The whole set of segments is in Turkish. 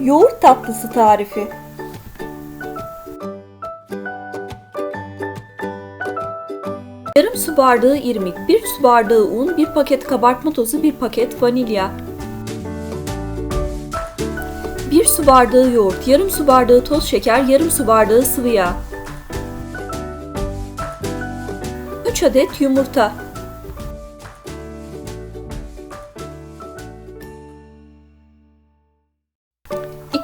Yoğurt tatlısı tarifi. Yarım su bardağı irmik, 1 su bardağı un, 1 paket kabartma tozu, 1 paket vanilya. 1 su bardağı yoğurt, yarım su bardağı toz şeker, yarım su bardağı sıvı yağ. 3 adet yumurta.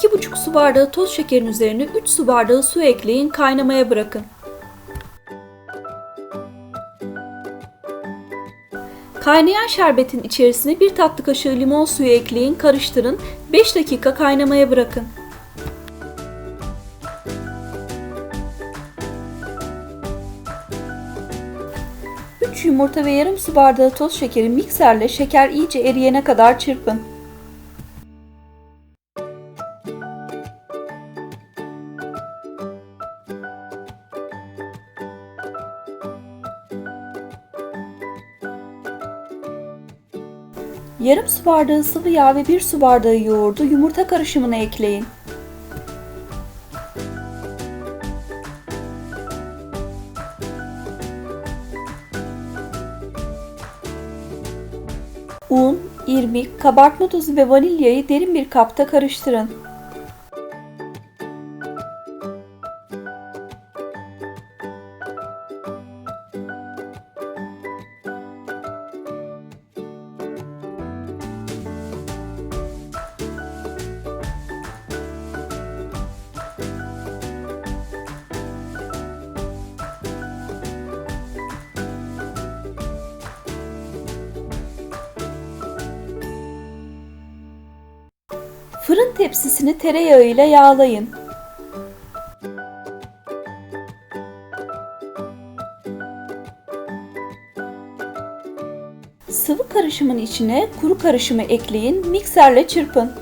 İki buçuk su bardağı toz şekerin üzerine 3 su bardağı su ekleyin, kaynamaya bırakın. Kaynayan şerbetin içerisine bir tatlı kaşığı limon suyu ekleyin, karıştırın, 5 dakika kaynamaya bırakın. Yumurta ve yarım su bardağı toz şekeri mikserle şeker iyice eriyene kadar çırpın. Yarım su bardağı sıvı yağ ve bir su bardağı yoğurdu yumurta karışımına ekleyin. Un, irmik, kabartma tozu ve vanilyayı derin bir kapta karıştırın. Fırın tepsisini tereyağıyla yağlayın. Sıvı karışımın içine kuru karışımı ekleyin, mikserle çırpın.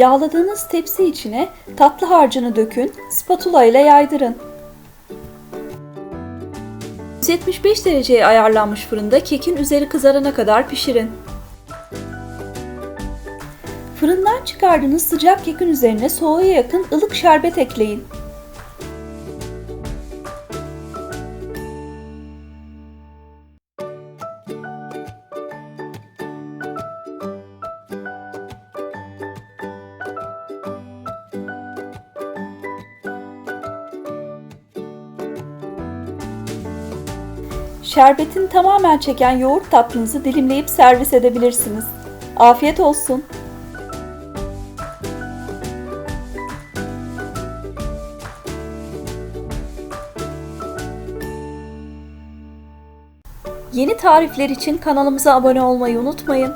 Yağladığınız tepsi içine tatlı harcını dökün, spatula ile yaydırın. 175 dereceye ayarlanmış fırında kekin üzeri kızarana kadar pişirin. Fırından çıkardığınız sıcak kekin üzerine soğuğa yakın ılık şerbet ekleyin. Şerbetin tamamen çeken yoğurt tatlınızı dilimleyip servis edebilirsiniz. Afiyet olsun. Yeni tarifler için kanalımıza abone olmayı unutmayın.